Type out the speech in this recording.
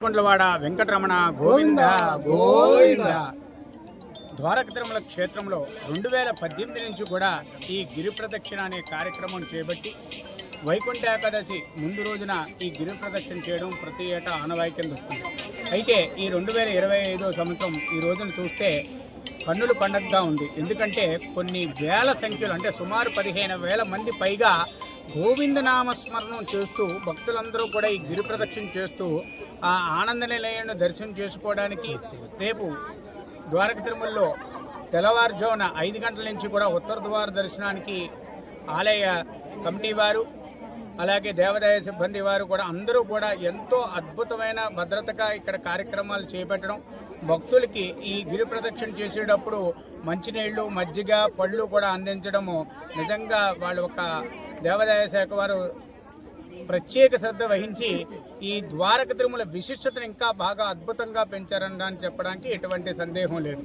కొండ్లవాడ వెంకటరమణ గోవింద గోవింద. ద్వారక తిరుమల క్షేత్రంలో రెండు వేల పద్దెనిమిది నుంచి కూడా ఈ గిరి ప్రదక్షిణ అనే కార్యక్రమం చేపట్టి వైకుంఠ ఏకాదశి ముందు రోజున ఈ గిరి ప్రదక్షిణ చేయడం ప్రతి ఏటా ఆనవాయి కింద వస్తుంది అయితే ఈ రెండు వేల ఇరవై ఐదో సంవత్సరం ఈ రోజున చూస్తే కన్నుల పండగగా ఉంది. ఎందుకంటే కొన్ని వేల సంఖ్యలో అంటే సుమారు పదిహేను వేల మంది పైగా గోవిందనామస్మరణం చేస్తూ భక్తులందరూ కూడా ఈ గిరి ప్రదక్షిణ చేస్తూ ఆ ఆనంద నిలయాన్ని దర్శనం చేసుకోవడానికి రేపు ద్వారక తిరుమలలో తెల్లవారుజామున ఐదు గంటల నుంచి కూడా ఉత్తర ద్వార దర్శనానికి ఆలయ కమిటీ వారు అలాగే దేవాదాయ సిబ్బంది వారు కూడా అందరూ కూడా ఎంతో అద్భుతమైన భద్రతగా ఇక్కడ కార్యక్రమాలు చేపట్టడం భక్తులకి ఈ గిరి ప్రదక్షిణ చేసేటప్పుడు మంచినీళ్ళు మజ్జిగ పళ్ళు కూడా అందించడము నిజంగా వాళ్ళు ఒక దేవాదాయ శాఖ వారు ప్రత్యేక శ్రద్ధ వహించి ఈ ద్వారక తిరుమల విశిష్టతను ఇంకా బాగా అద్భుతంగా పెంచారని చెప్పడానికి ఎటువంటి సందేహం లేదు.